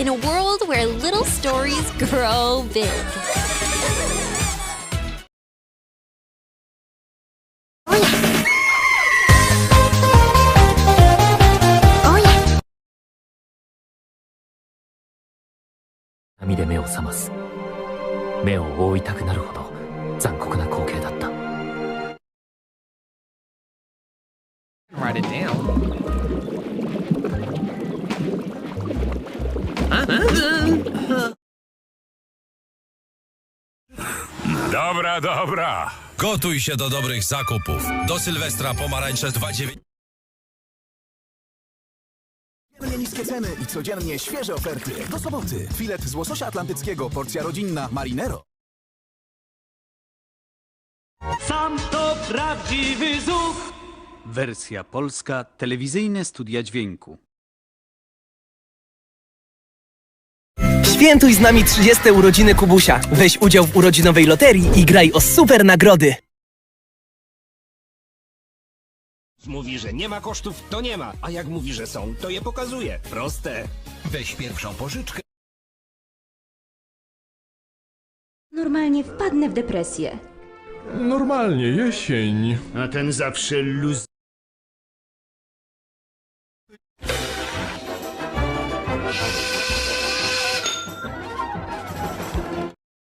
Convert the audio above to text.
in a world where little stories grow big. Oh で目を覚ます目を覆いたくなるほど残酷な光景だった Write it down. Dobra, dobra. Gotuj się do dobrych zakupów. Do Sylwestra pomarańcze 2,9. Codziennie niskie ceny i codziennie świeże oferty. Do soboty. Filet z łososia atlantyckiego, porcja rodzinna Marinero. Sam to prawdziwy zuch! Wersja polska, telewizyjne studia dźwięku. Świętuj z nami 30 urodziny Kubusia. Weź udział w urodzinowej loterii i graj o super nagrody. Mówi, że nie ma kosztów, to nie ma. A jak mówi, że są, to je pokazuje. Proste. Weź pierwszą pożyczkę. Normalnie wpadnę w depresję. Normalnie, jesień. A ten zawsze luz...